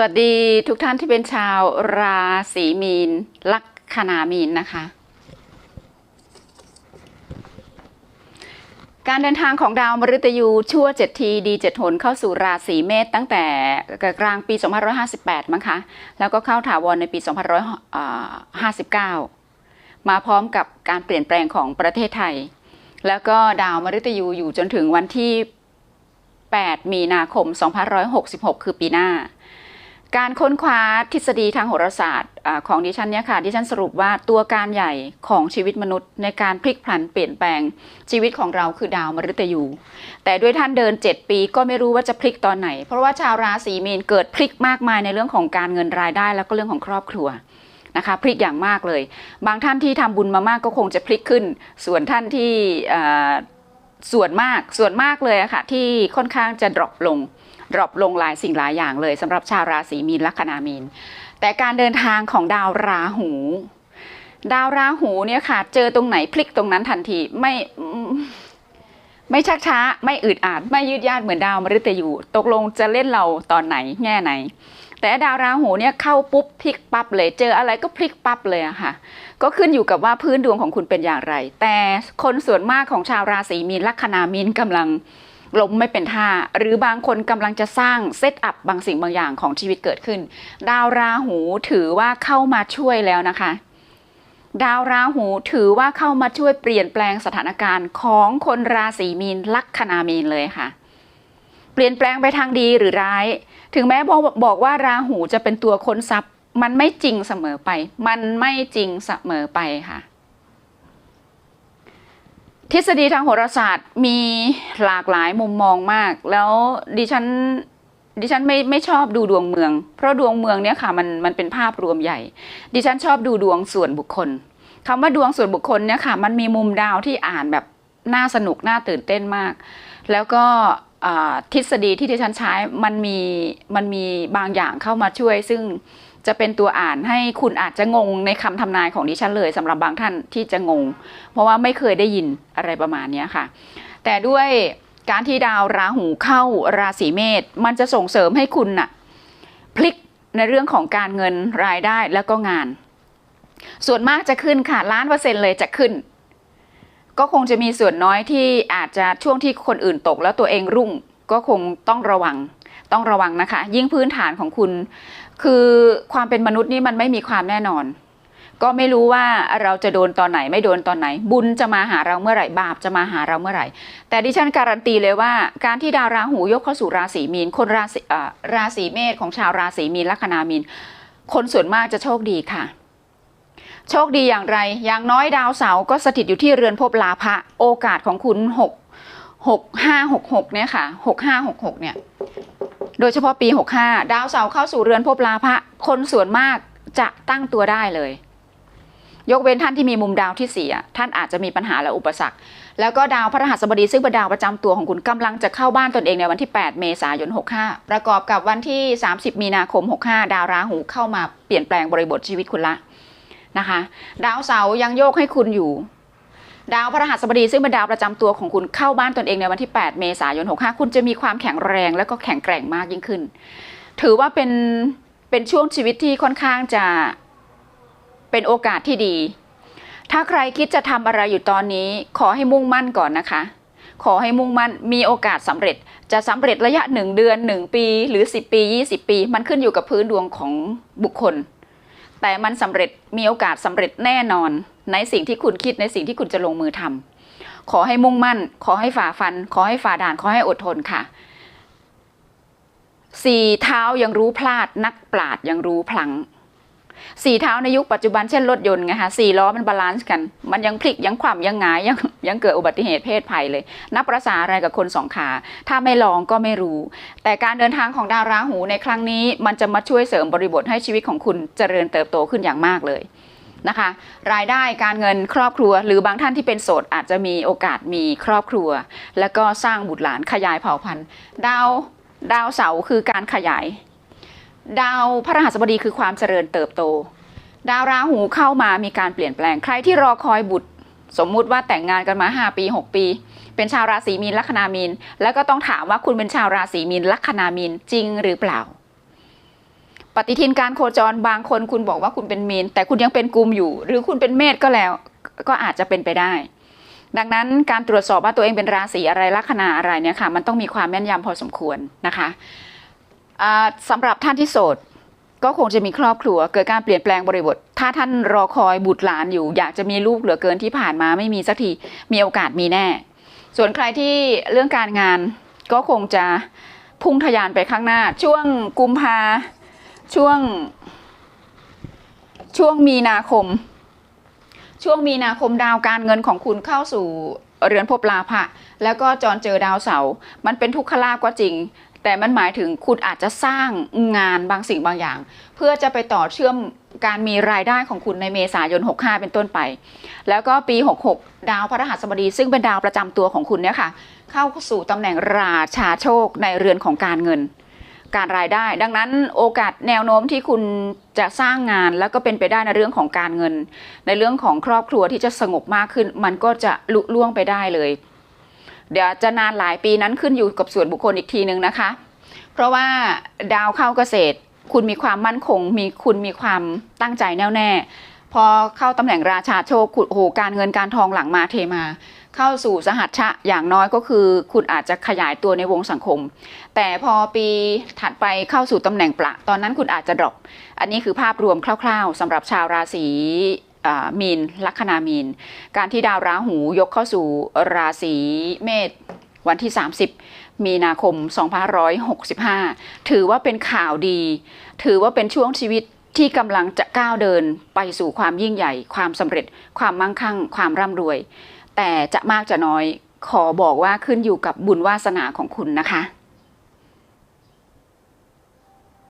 วัสดีทุกท่านที่เป็นชาวราศีมีน ลัคนามีนนะคะ การเดินทางของดาวมฤตยูชั่วเจ็ดทีดีเจ็ดหนเข้าสู่ราศีเมษตั้งแต่กลางปี 2558 มั้งคะ แล้วก็เข้าถาวรในปี 2559 มาพร้อมกับการเปลี่ยนแปลงของประเทศไทย แล้วก็ดาวมฤตยูอยู่จนถึงวันที่ 8 มีนาคม 2566 คือปีหน้า การค้นคว้าทฤษฎีทางโหราศาสตร์ของดิฉันเนี่ยค่ะ ดิฉันสรุปว่าตัวการใหญ่ของชีวิตมนุษย์ ในการพลิกผันเปลี่ยนแปลงชีวิตของเราคือดาวมฤตยู แต่ด้วยท่านเดิน 7 ปีก็ไม่รู้ว่าจะพลิกตอนไหน เพราะว่าชาวราศีมีนเกิดพลิกมากมายในเรื่องของการเงินรายได้ แล้วก็เรื่องของครอบครัวนะคะพลิกอย่างมากเลย บางท่านที่ทำบุญมามากก็คงจะพลิกขึ้น ส่วนท่านที่ส่วนมากส่วนมากเลยอะค่ะที่ค่อนข้างจะดรอปลง ดรอปลงหลายสิ่งหลายอย่างเลยสำหรับชาวราศีมีนลัคนามีน แต่การเดินทางของดาวราหู ดาวราหูเนี่ยค่ะเจอตรงไหนพลิกตรงนั้นทันทีไม่ไม่ชักช้า ไม่อึดอัดไม่ยืดยาดเหมือนดาวมฤตยูตกลงจะเล่นเราตอนไหนแง่ไหน แต่ดาวราหูเนี่ยเข้าปุ๊บพลิกปั๊บเลย เจออะไรก็พลิกปั๊บเลยอะค่ะ ก็ขึ้นอยู่กับว่าพื้นดวงของคุณเป็นอย่างไร แต่คนส่วนมากของชาวราศีมีนลัคนามีนกำลัง ล้มไม่เป็นท่า หรือบางคนกำลังจะสร้างเซตอัพบางสิ่งบางอย่างของชีวิตเกิดขึ้น ดาวราหูถือว่าเข้ามาช่วยแล้วนะคะ ดาวราหูถือว่าเข้ามาช่วยเปลี่ยนแปลงสถานการณ์ของคนราศีมีนลัคนามีนเลยค่ะ เปลี่ยนแปลงไปทางดีหรือร้าย ถึงแม้บอกบอกว่าราหูจะเป็นตัวค้นทรัพย์ มันไม่จริงเสมอไป มันไม่จริงเสมอไปค่ะ ทฤษฎีทางโหราศาสตร์มีหลากหลายมุมมองมาก แล้วดิฉันดิฉันไม่ไม่ชอบดูดวงเมือง เพราะดวงเมืองเนี่ยค่ะมันมันเป็นภาพรวมใหญ่ ดิฉันชอบดูดวงส่วนบุคคลคำว่าดวงส่วนบุคคลเนี่ยค่ะ มันมีมุมดาวที่อ่านแบบน่าสนุกน่าตื่นเต้นมาก แล้วก็ทฤษฎีที่ดิฉันใช้มันมีมันมีบางอย่างเข้ามาช่วย ซึ่ง จะเป็นตัวอ่านให้คุณอาจจะงงในคำทำนายของดิฉันเลยสำหรับบางท่านที่จะงง เพราะว่าไม่เคยได้ยินอะไรประมาณนี้ค่ะ แต่ด้วยการที่ดาวราหูเข้าราศีเมษมันจะส่งเสริมให้คุณน่ะพลิกในเรื่องของการเงินรายได้แล้วก็งาน ส่วนมากจะขึ้นค่ะล้านเปอร์เซ็นต์เลยจะขึ้น ก็คงจะมีส่วนน้อยที่อาจจะช่วงที่คนอื่นตกแล้วตัวเองรุ่งก็คงต้องระวัง ต้องระวังนะคะ ยิ่งพื้นฐานของคุณ คือความเป็นมนุษย์นี่มันไม่มีความแน่นอน ก็ไม่รู้ว่าเราจะโดนตอนไหนไม่โดนตอนไหน บุญจะมาหาเราเมื่อไหร่บาปจะมาหาเราเมื่อไหร่ แต่ดิฉันการันตีเลยว่า การที่ดาวราหูยกเข้าสู่ราศีมีน คนราศีราศีเมษของชาวราศีมีนลัคนามีน คนส่วนมากจะโชคดีค่ะโชคดีอย่างไร อย่างน้อยดาวเสาร์ก็สถิตอยู่ที่เรือนภพลาภะ โอกาสของคุณหกหกห้าหกหกเนี่ยค่ะหกห้าหกหกเนี่ย โดยเฉพาะปี 65 ดาวเสาร์เข้าสู่เรือนภพลาภะคนส่วนมากจะตั้งตัวได้เลย ยกเว้นท่านที่มีมุมดาวที่เสีย ท่านอาจจะมีปัญหาและอุปสรรค แล้วก็ดาวพระรหัสบดีซึ่งเป็นดาวประจำตัวของคุณกำลังจะเข้าบ้านตนเองในวันที่ 8 เมษายน 65 ประกอบกับวันที่ 30 มีนาคม 65 ดาวราหูเข้ามาเปลี่ยนแปลงบริบทชีวิตคุณละนะคะ ดาวเสาร์ยังโยกให้คุณอยู่ ดาวพระรหัสบดีซึ่งเป็นดาวประจำตัวของคุณเข้าบ้านตนเองในวันที่ 8 เมษายน 65 คุณจะมีความแข็งแรงและก็แข็งแกร่งมากยิ่งขึ้น ถือว่าเป็นเป็นช่วงชีวิตที่ค่อนข้างจะเป็นโอกาสที่ดี ถ้าใครคิดจะทำอะไรอยู่ตอนนี้ ขอให้มุ่งมั่นก่อนนะคะ ขอให้มุ่งมั่นมีโอกาสสำเร็จ จะสำเร็จระยะ 1 เดือน 1 ปี หรือ 10 ปี 20 ปี มันขึ้นอยู่กับพื้นดวงของบุคคล แต่มันสำเร็จมีโอกาสสำเร็จแน่นอน ในสิ่งที่คุณคิดในสิ่งที่คุณจะลงมือทำขอให้มุ่งมั่น ขอให้ฝ่าฟัน ขอให้ฝ่าด่าน ขอให้อดทนค่ะสี่เท้ายังรู้พลาดนักปราดยังรู้พลังสี่เท้าในยุคปัจจุบันเช่นรถยนต์ไงคะสี่ล้อมันบาลานซ์กัน มันยังพลิกยังคว่ำยังหงายยังยังเกิดอุบัติเหตุเพศภัยเลย นับประสาอะไรกับคนสองขา ถ้าไม่ลองก็ไม่รู้ แต่การเดินทางของดาวราหูในครั้งนี้ มันจะมาช่วยเสริมบริบทให้ชีวิตของคุณเจริญเติบโตขึ้นอย่างมากเลย นะคะ รายได้การเงินครอบครัว หรือบางท่านที่เป็นโสดอาจจะมีโอกาสมีครอบครัว แล้วก็สร้างบุตรหลานขยายเผ่าพันธุ์ ดาวดาวเสาร์คือการขยาย ดาวพระรหัสบดีคือความเจริญเติบโต ดาวราหูเข้ามามีการเปลี่ยนแปลงใครที่รอคอยบุตร สมมุติว่าแต่งงานกันมา 5 ปี 6 ปี เป็นชาวราศีมีนลัคนามีน แล้วก็ต้องถามว่าคุณเป็นชาวราศีมีนลัคนามีนจริงหรือเปล่า ปฏิทินการโคจรบางคนคุณบอกว่าคุณเป็นมีนแต่คุณยังเป็นกุมอยู่ หรือคุณเป็นเมษก็แล้ว ก็อาจจะเป็นไปได้ ดังนั้นการตรวจสอบว่าตัวเองเป็นราศีอะไรลัคนาอะไรเนี่ยค่ะ มันต้องมีความแม่นยำพอสมควรนะคะอ่าสำหรับท่านที่โสดก็คงจะมีครอบครัวเกิดการเปลี่ยนแปลงบริบท ถ้าท่านรอคอยบุตรหลานอยู่ อยากจะมีลูกเหลือเกินที่ผ่านมาไม่มีสักทีมีโอกาสมีแน่ ส่วนใครที่เรื่องการงานก็คงจะพุ่งทะยานไปข้างหน้า ช่วงกุมภา ช่วง ช่วงมีนาคม ช่วงมีนาคมดาวการเงินของคุณเข้าสู่เรือนภพลาภะแล้วก็จรเจอดาวเสาร์มันเป็นทุกขลาภก็จริง แต่มันหมายถึงคุณอาจจะสร้างงานบางสิ่งบางอย่าง เพื่อจะไปต่อเชื่อมการมีรายได้ของคุณในเมษายน 65 เป็นต้นไป แล้วก็ปี 66 ดาวพระรหัสบดี ซึ่งเป็นดาวประจำตัวของคุณเนี่ยค่ะ เข้าสู่ตำแหน่งราชาโชคในเรือนของการเงิน การรายได้ ดังนั้นโอกาสแนวโน้มที่คุณจะสร้างงานแล้วก็เป็นไปได้ในเรื่องของการเงิน ในเรื่องของครอบครัวที่จะสงบมากขึ้น มันก็จะลุล่วงไปได้เลย เดี๋ยวจะนานหลายปีนั้นขึ้นอยู่กับส่วนบุคคลอีกทีหนึ่งนะคะ เพราะว่าดาวเข้าเกษตร คุณมีความมั่นคง มีคุณมีความตั้งใจแน่วแน่ พอเข้าตำแหน่งราชาโชคคุณโอ้โหการเงินการทองหลังมาเทมา เข้าสู่สหัชชะอย่างน้อยก็คือ คุณอาจจะขยายตัวในวงสังคม แต่พอปีถัดไปเข้าสู่ตำแหน่งประ ตอนนั้นคุณอาจจะดรอปอันนี้คือภาพรวมคร่าว ๆสำหรับชาวราศีมีนลัคนามีน การที่ดาวราหูยกเข้าสู่ราศีเมษวันที่ 30 มีนาคม 2565 ถือว่าเป็นข่าวดี ถือว่าเป็นช่วงชีวิต ที่กำลังจะก้าวเดินไปสู่ความยิ่งใหญ่ ความสำเร็จ ความมั่งคั่ง ความร่ำรวย แต่จะมากจะน้อยขอบอกว่าขึ้นอยู่กับบุญวาสนาของคุณนะคะ